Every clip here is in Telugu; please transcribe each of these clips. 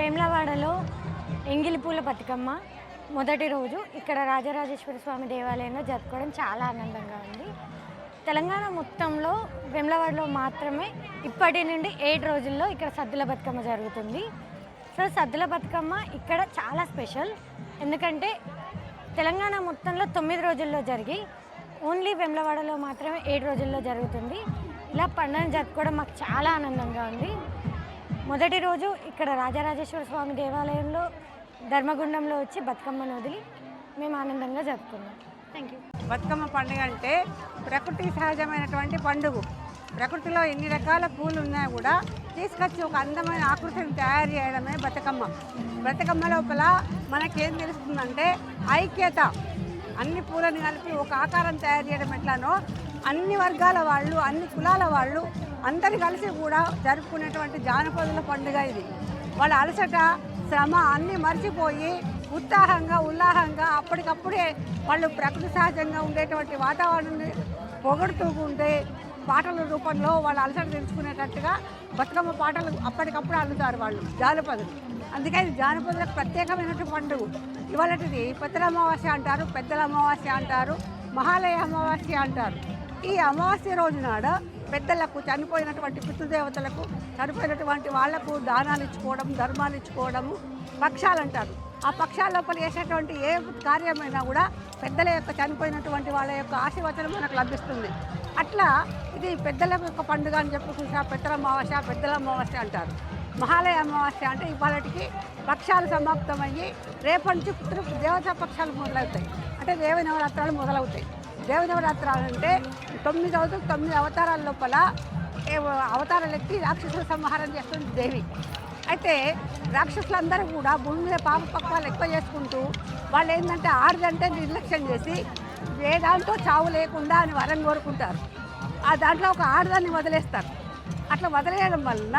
వేములవాడలో ఎంగిలి పూల బతుకమ్మ మొదటి రోజు ఇక్కడ రాజరాజేశ్వర స్వామి దేవాలయంలో జరుపుకోవడం చాలా ఆనందంగా ఉంది. తెలంగాణ మొత్తంలో వేములవాడలో మాత్రమే ఇప్పటి నుండి ఏడు రోజుల్లో ఇక్కడ సద్దుల బతుకమ్మ జరుగుతుంది. సో సద్దుల బతుకమ్మ ఇక్కడ చాలా స్పెషల్. ఎందుకంటే తెలంగాణ మొత్తంలో తొమ్మిది రోజుల్లో జరిగి ఓన్లీ వెమ్లవాడలో మాత్రమే ఏడు రోజుల్లో జరుగుతుంది. ఇలా పండుగను జరుపుకోవడం మాకు చాలా ఆనందంగా ఉంది. మొదటి రోజు ఇక్కడ రాజరాజేశ్వర స్వామి దేవాలయంలో ధర్మగుండంలో వచ్చి బతుకమ్మను వదిలి మేము ఆనందంగా జరుపుకున్నాం. థ్యాంక్ యూ బతుకమ్మ పండుగ అంటే ప్రకృతి సహజమైనటువంటి పండుగ. ప్రకృతిలో ఎన్ని రకాల పూలు ఉన్నా కూడా తీసుకొచ్చి ఒక అందమైన ఆకృతిని తయారు చేయడమే బతుకమ్మ. బతుకమ్మ లోపల మనకేం తెలుస్తుందంటే ఐక్యత. అన్ని పూలను కలిపి ఒక ఆకారం తయారు చేయడం ఎట్లానో అన్ని వర్గాల వాళ్ళు అన్ని కులాల వాళ్ళు అందరు కలిసి కూడా జరుపుకునేటువంటి జానపదుల పండుగ ఇది. వాళ్ళ అలసట శ్రమ అన్నీ మర్చిపోయి ఉత్సాహంగా ఉల్లాహంగా అప్పటికప్పుడే వాళ్ళు ప్రకృతి సహజంగా ఉండేటువంటి వాతావరణాన్ని పొగడుతూ ఉంటే పాటల రూపంలో వాళ్ళు అలసట తెలుసుకునేటట్టుగా బతుకమ్మ పాటలు అప్పటికప్పుడు అల్లుతారు వాళ్ళు జానపదులు. అందుకే ఇది జానపదులకు ప్రత్యేకమైనటువంటి పండుగ. ఇవాళటిది పెద్దల అమావాస్య అంటారు పెద్దల అమావాస్య అంటారు మహాలయ అమావాస్య అంటారు. ఈ అమావాస్య రోజు నాడ పెద్దలకు చనిపోయినటువంటి పితృదేవతలకు చనిపోయినటువంటి వాళ్ళకు దానాలు ఇచ్చుకోవడం ధర్మాలు ఇచ్చుకోవడము పక్షాలు అంటారు. ఆ పక్షాల లోపల చేసేటువంటి ఏ కార్యమైనా కూడా పెద్దల యొక్క చనిపోయినటువంటి వాళ్ళ యొక్క ఆశీర్వచనం మనకు లభిస్తుంది. అట్లా ఇది పెద్దల యొక్క పండుగ అని చెప్పి చూసా పెద్దల అమావాస్య పెద్దల అమావాస్య అంటారు. మహాలయ అమావాస్య అంటే ఇవాళకి పక్షాలు సమాప్తమయ్యి రేపటి నుంచి పితృ దేవతా పక్షాలు మొదలవుతాయి. అంటే దేవ నవరాత్రాలు మొదలవుతాయి. దేవ నవరాత్రాలు అంటే తొమ్మిది రోజులు తొమ్మిది అవతారాల లోపల ఏ అవతారాలు ఎత్తి రాక్షసుల సంహారం చేస్తుంది దేవి. అయితే రాక్షసులందరూ కూడా భూమి మీద పాప పక్వాలు ఎక్కువ చేసుకుంటూ వాళ్ళు ఏంటంటే ఆడదంటే నిర్లక్ష్యం చేసి ఏ దాంట్లో చావు లేకుండా అని వరం కోరుకుంటారు. ఆ దాంట్లో ఒక ఆడదాన్ని వదిలేస్తారు. అట్లా వదిలేయడం వలన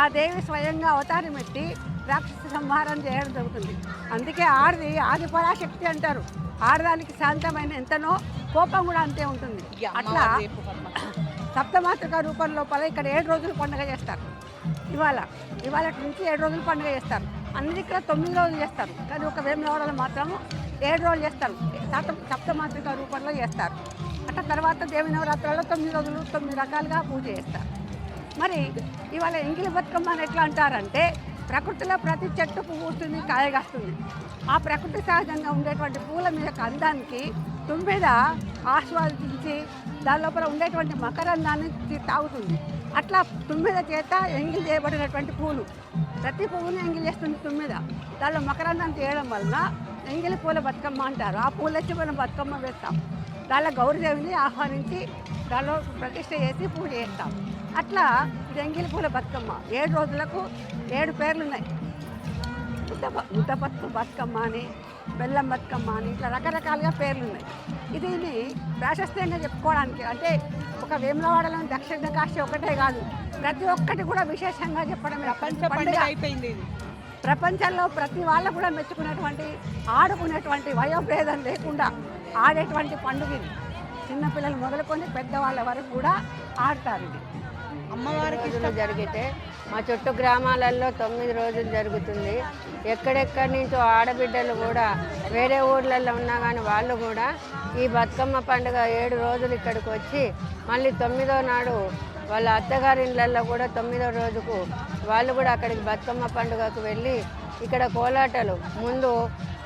ఆ దేవి స్వయంగా అవతారం ఎత్తి రాక్షస సంహారం చేయడం జరుగుతుంది. అందుకే ఆడది ఆది పరాశక్తి అంటారు. ఆడదానికి శాంతమైన ఎంతనో కోపం కూడా అంతే ఉంటుంది. అట్లా సప్తమాతృక రూపం లోపల ఇక్కడ ఏడు రోజులు పండుగ చేస్తారు. ఇవాళ ఇవాళ నుంచి ఏడు రోజులు పండుగ చేస్తారు. అన్ని ఇక్కడ తొమ్మిది రోజులు చేస్తారు. కానీ ఒక వేములవాడలో మాత్రం ఏడు రోజులు చేస్తారు. సప్త సప్తమాతృక రూపంలో చేస్తారు. అట్లా తర్వాత దేవి నవరాత్రులలో తొమ్మిది రోజులు తొమ్మిది రకాలుగా పూజ చేస్తారు. మరి ఇవాళ ఎంగిలి బతుకమ్మ అని ఎట్లా అంటారంటే ప్రకృతిలో ప్రతి చెట్టు పువ్వు కాయగాస్తుంది ఆ ప్రకృతి సహజంగా ఉండేటువంటి పూల మీద అందానికి తుమ్మిద ఆస్వాదించి దాని లోపల ఉండేటువంటి మకరందాన్ని తాగుతుంది. అట్లా తుమ్మిద చేత ఎంగిల్ చేయబడినటువంటి పూలు. ప్రతి పువ్వుని ఎంగిల్ చేస్తుంది తుమ్మిద దానిలో మకరందాన్ని తీయడం వలన ఎంగిలి పూల బతుకమ్మ అంటారు. ఆ పూలు వచ్చి మనం బతుకమ్మ వేస్తాం. దానిలో గౌరీదేవిని ఆహ్వానించి దానిలో ప్రతిష్ట చేసి పూజ చేస్తాం. అట్లా ఇది పూల బతుకమ్మ. ఏడు రోజులకు ఏడు పేర్లు ఉన్నాయి ముద్ద బ- ముద్ద బతుకు బతుకమ్మ అని బెల్లం బతుకమ్మ అని ఇట్లా రకరకాలుగా పేర్లు ఉన్నాయి ఇది ఇది ప్రాశస్త్యంగా చెప్పుకోవడానికి అంటే ఒక వేములవాడలోని దక్షిణ కాశీ ఒకటే కాదు ప్రతి ఒక్కటి కూడా విశేషంగా చెప్పడం ప్రపంచ పండుగ అయిపోయింది ఇది. ప్రపంచంలో ప్రతి వాళ్ళు కూడా మెచ్చుకునేటువంటి ఆడుకునేటువంటి వయోభేదం లేకుండా ఆడేటువంటి పండుగ ఇది. చిన్నపిల్లలు మొదలుకొని పెద్దవాళ్ళ వరకు కూడా ఆడతారు ఇది. అమ్మవారికి జరిగితే మా చుట్టూ గ్రామాలలో తొమ్మిది రోజులు జరుగుతుంది. ఎక్కడెక్కడి నుంచో ఆడబిడ్డలు కూడా వేరే ఊర్లలో ఉన్నా కానీ వాళ్ళు కూడా ఈ బతుకమ్మ పండుగ ఏడు రోజులు ఇక్కడికి వచ్చి మళ్ళీ తొమ్మిదో నాడు వాళ్ళ అత్తగారి ఇళ్ళల్లో కూడా తొమ్మిదో రోజుకు వాళ్ళు కూడా అక్కడికి బతుకమ్మ పండుగకు వెళ్ళి ఇక్కడ కోలాటలు ముందు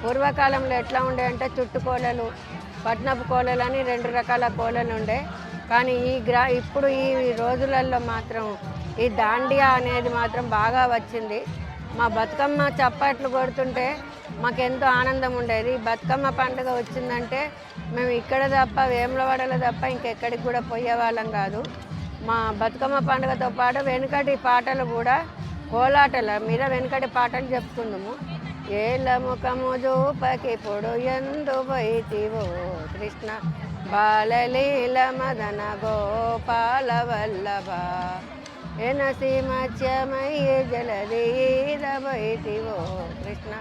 పూర్వకాలంలో ఎట్లా ఉండే అంటే చుట్టు కోలలు పట్నపు కోలలు అని రెండు రకాల కోలలు ఉండే. కానీ ఈ గ్రా ఇప్పుడు ఈ రోజులలో మాత్రం ఈ దాండియా అనేది మాత్రం బాగా వచ్చింది. మా బతుకమ్మ చప్పట్లు కొడుతుంటే మాకెంతో ఆనందం ఉండేది. ఈ బతుకమ్మ పండుగ వచ్చిందంటే మేము ఇక్కడ తప్ప వేములవాడలో తప్ప ఇంకెక్కడికి కూడా పోయేవాళ్ళం కాదు. మా బతుకమ్మ పండుగతో పాటు వెనుకటి పాటలు కూడా కోలాటల మీద వెనుకటి పాటలు చెప్పుకుందాము. ఏళ్ళ ముఖము చూపకి పొడు ఎందు వైతివో కృష్ణ. బాలలీల మదన గోపాల వల్లభ. ఎనసి మత్స్యమయ్య జలధీర కృష్ణ.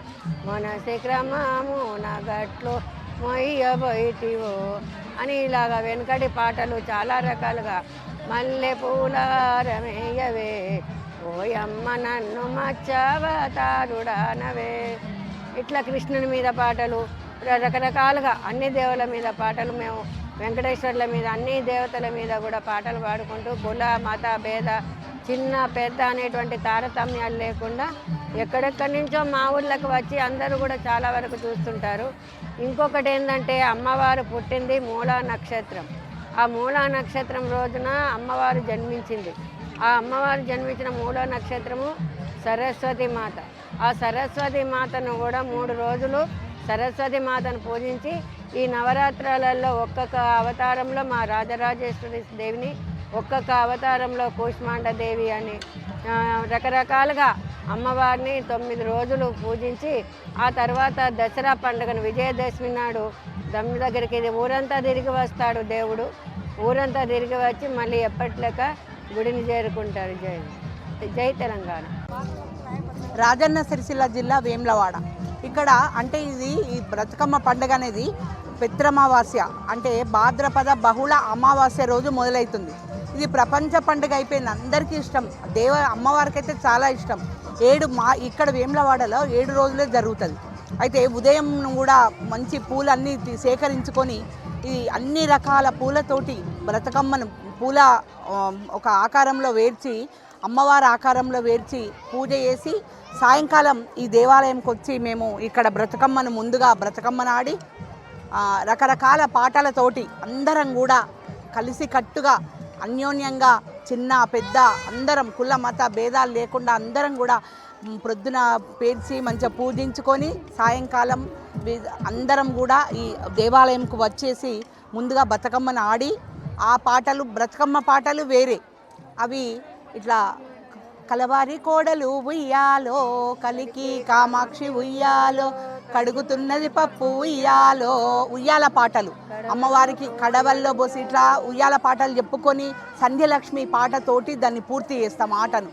మనసి క్రమమున గట్లు మొయ్య బయటివో అని ఇలాగా వెనుకటి పాటలు చాలా రకాలుగా. మల్లె పూలారమేయవే. ఓయమ్మ నన్ను మచ్చవతారుడానవే ఇట్లా కృష్ణుని మీద పాటలు. రకరకాలుగా అన్ని దేవుల మీద పాటలు మేము వెంకటేశ్వర్ల మీద అన్ని దేవతల మీద కూడా పాటలు పాడుకుంటూ కుల మత భేద చిన్న పెద్ద అనేటువంటి తారతమ్యాలు లేకుండా ఎక్కడెక్కడి నుంచో మా ఊళ్ళకి వచ్చి అందరూ కూడా చాలా వరకు చూస్తుంటారు. ఇంకొకటి ఏంటంటే అమ్మవారు పుట్టింది మూలా నక్షత్రం. ఆ మూలా నక్షత్రం రోజున అమ్మవారు జన్మించింది. ఆ అమ్మవారు జన్మించిన మూలా నక్షత్రము సరస్వతి మాత. ఆ సరస్వతి మాతను కూడా మూడు రోజులు సరస్వతి మాతను పూజించి ఈ నవరాత్రాలలో ఒక్కొక్క అవతారంలో మా రాజరాజేశ్వరి దేవిని ఒక్కొక్క అవతారంలో కూష్మాండ దేవి అని రకరకాలుగా అమ్మవారిని తొమ్మిది రోజులు పూజించి ఆ తర్వాత దసరా పండుగను విజయదశమి నాడు దమ్మి దగ్గరికి ఇది ఊరంతా తిరిగి వస్తాడు దేవుడు. ఊరంతా తిరిగి వచ్చి మళ్ళీ ఎప్పట్లేక గుడిని చేరుకుంటారు జై జై తెలంగాణ. రాజన్న సిరిసిల్ల జిల్లా వేములవాడ. ఇక్కడ అంటే ఇది ఈ బ్రతుకమ్మ పండుగ అనేది పిత్రమావాస్య. అంటే భాద్రపద బహుళ అమావాస్య రోజు మొదలవుతుంది ఇది ప్రపంచ పండుగ అయిపోయింది. అందరికీ ఇష్టం. దేవ అమ్మవారికి అయితే చాలా ఇష్టం. ఏడు మా ఇక్కడ వేములవాడలో ఏడు రోజులే జరుగుతుంది. అయితే ఉదయం కూడా మంచి పూలన్నీ సేకరించుకొని ఈ అన్ని రకాల పూలతోటి బ్రతకమ్మను పూల ఒక ఆకారంలో వేర్చి అమ్మవారి ఆకారంలో వేర్చి పూజ చేసి సాయంకాలం ఈ దేవాలయంకి వచ్చి మేము ఇక్కడ బ్రతకమ్మను ముందుగా బ్రతకమ్మను ఆడి రకరకాల పాటలతోటి అందరం కూడా కలిసి కట్టుగా అన్యోన్యంగా చిన్న పెద్ద అందరం కుల మత భేదాలు లేకుండా అందరం కూడా ప్రొద్దున పేర్చి మంచిగా పూజించుకొని సాయంకాలం అందరం కూడా ఈ దేవాలయంకు వచ్చేసి ముందుగా బతుకమ్మను ఆడి ఆ పాటలు బ్రతుకమ్మ పాటలు వేరే. అవి ఇట్లా కలవారి కోడలు ఉయ్యాలో కలికి కామాక్షి ఉయ్యాలో కడుగుతున్నది పప్పు ఉయ్యాలో. ఉయ్యాల పాటలు. అమ్మవారికి కడవల్లో పోసి ఇట్లా ఉయ్యాల పాటలు చెప్పుకొని సంధ్యలక్ష్మి పాటతోటి దాన్ని పూర్తి చేస్తాం ఆటను.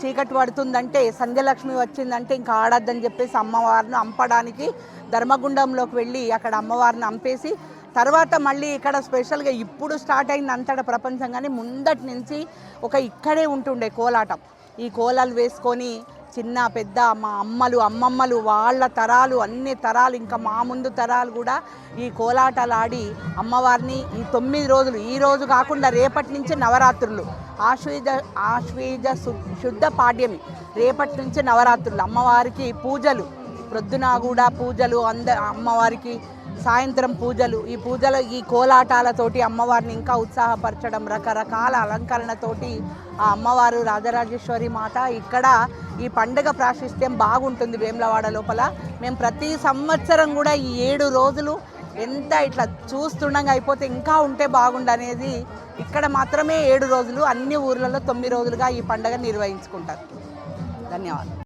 చీకటి పడుతుందంటే సంధ్యలక్ష్మి వచ్చిందంటే ఇంకా ఆడద్దని చెప్పేసి అమ్మవారిని అంపడానికి ధర్మగుండంలోకి వెళ్ళి అక్కడ అమ్మవారిని అంపేసి తర్వాత మళ్ళీ ఇక్కడ స్పెషల్గా ఇప్పుడు స్టార్ట్ అయింది అంతటా ప్రపంచం కానీ ముందటి నుంచి ఒక ఇక్కడే ఉంటుండే కోలాటం. ఈ కోలాలు వేసుకొని చిన్న పెద్ద మా అమ్మలు అమ్మమ్మలు వాళ్ళ తరాలు అన్ని తరాలు ఇంకా మా ముందు తరాలు కూడా ఈ కోలాటాలు ఆడి అమ్మవారిని ఈ తొమ్మిది రోజులు ఈ రోజు కాకుండా రేపటి నుంచి నవరాత్రులు. ఆశ్వీజ ఆశ్వీజ శు- శుద్ధ పాడ్యమి. రేపటి నుంచి నవరాత్రులు. అమ్మవారికి పూజలు. ప్రొద్దున కూడా పూజలు అంద అమ్మవారికి సాయంత్రం పూజలు. ఈ పూజలు ఈ కోలాటాలతోటి అమ్మవారిని ఇంకా ఉత్సాహపరచడం రకరకాల అలంకరణతోటి ఆ అమ్మవారు రాజరాజేశ్వరి మాత ఇక్కడ ఈ పండుగ ప్రాశస్త్యం బాగుంటుంది వేములవాడ లోపల. మేము ప్రతి సంవత్సరం కూడా ఈ ఏడు రోజులు ఎంత ఇట్లా చూస్తుండగా అయిపోతే ఇంకా ఉంటే బాగుండనేది ఇక్కడ మాత్రమే ఏడు రోజులు అన్ని ఊర్లలో తొమ్మిది రోజులుగా ఈ పండుగ నిర్వహించుకుంటారు. ధన్యవాదాలు.